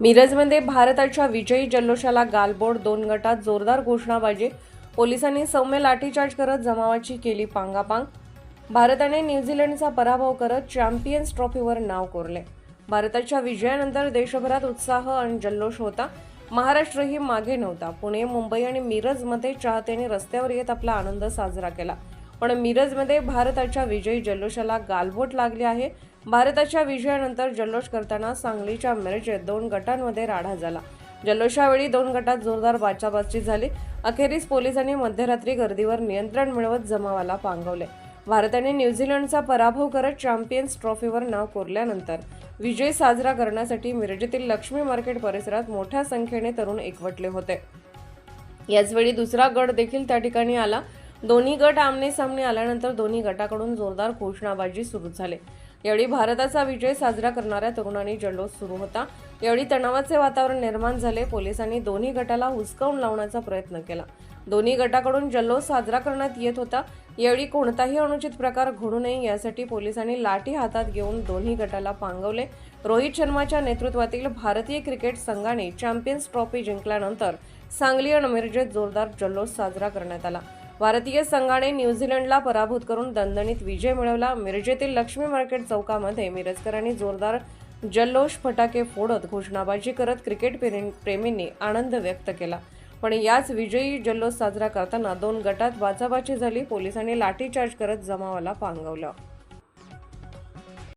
मिरजमध्ये भारताच्या विजयी जल्लोषाला गालबोट दोन गटात जोरदार घोषणाबाजी. पोलिसांनी सौम्य लाठीचार्ज करत जमावाची केली पांगापांग. भारताने न्यूझीलंडचा पराभव करत चॅम्पियन्स ट्रॉफीवर नाव कोरले. भारताच्या विजयानंतर देशभरात उत्साह आणि जल्लोष होता. महाराष्ट्रही मागे नव्हता. पुणे मुंबई आणि मिरजमध्ये चाहत्यांनी रस्त्यावर येत आपला आनंद साजरा केला. पण मिरजमध्ये भारताच्या विजयी जल्लोषाला गालबोट लागली आहे. भारताच्या विजयानंतर जल्लोष करताना सांगलीच्या मिरजेत दोन गटांमध्ये राडा झाला. जल्लोषावेळी दोन गटात जोरदार बाचाबाची झाली. अखेरीस पोलिसांनी मध्यरात्री गर्दीवर नियंत्रण मिळवत जमावाला पांगवले. भारताने न्यूझीलंडचा पराभव करत चॅम्पियन्स ट्रॉफीवर नाव कोरल्यानंतर विजय साजरा करण्यासाठी मिरजेतील लक्ष्मी मार्केट परिसरात मोठ्या संख्येने तरुण एकवटले होते. याचवेळी दुसरा गट देखील त्या ठिकाणी आला. दोन्ही गट आमने सामने आल्यानंतर दोन्ही गटाकडून जोरदार घोषणाबाजी सुरू झाले. यावेळी भारताचा विजय साजरा करणाऱ्या तरुणांनी जल्लोष सुरू होता. यावेळी तणावाचे वातावरण निर्माण झाले. पोलिसांनी दोन्ही गटाला हुसकावून लावण्याचा प्रयत्न केला. दोन्ही गटाकडून जल्लोष साजरा करण्यात येत होता. यावेळी कोणताही अनुचित प्रकार घडू नये यासाठी पोलिसांनी लाठी हातात घेऊन दोन्ही गटाला पांगवले. रोहित शर्माच्या नेतृत्वातील भारतीय क्रिकेट संघाने चॅम्पियन्स ट्रॉफी जिंकल्यानंतर सांगली आणि मिरजेत जोरदार जल्लोष साजरा करण्यात आला. भारतीय संघाने न्यूझीलंडला पराभूत करून दणदणीत विजय मिळवला. मिरजेतील लक्ष्मी मार्केट चौकामध्ये मिरजकरांनी जोरदार जल्लोष फटाके फोडत घोषणाबाजी करत क्रिकेट प्रेमींनी आनंद व्यक्त केला. पण याच विजयी जल्लोष साजरा करताना दोन गटात बाचाबाची झाली. पोलिसांनी लाठीचार्ज करत जमावाला पांगवलं.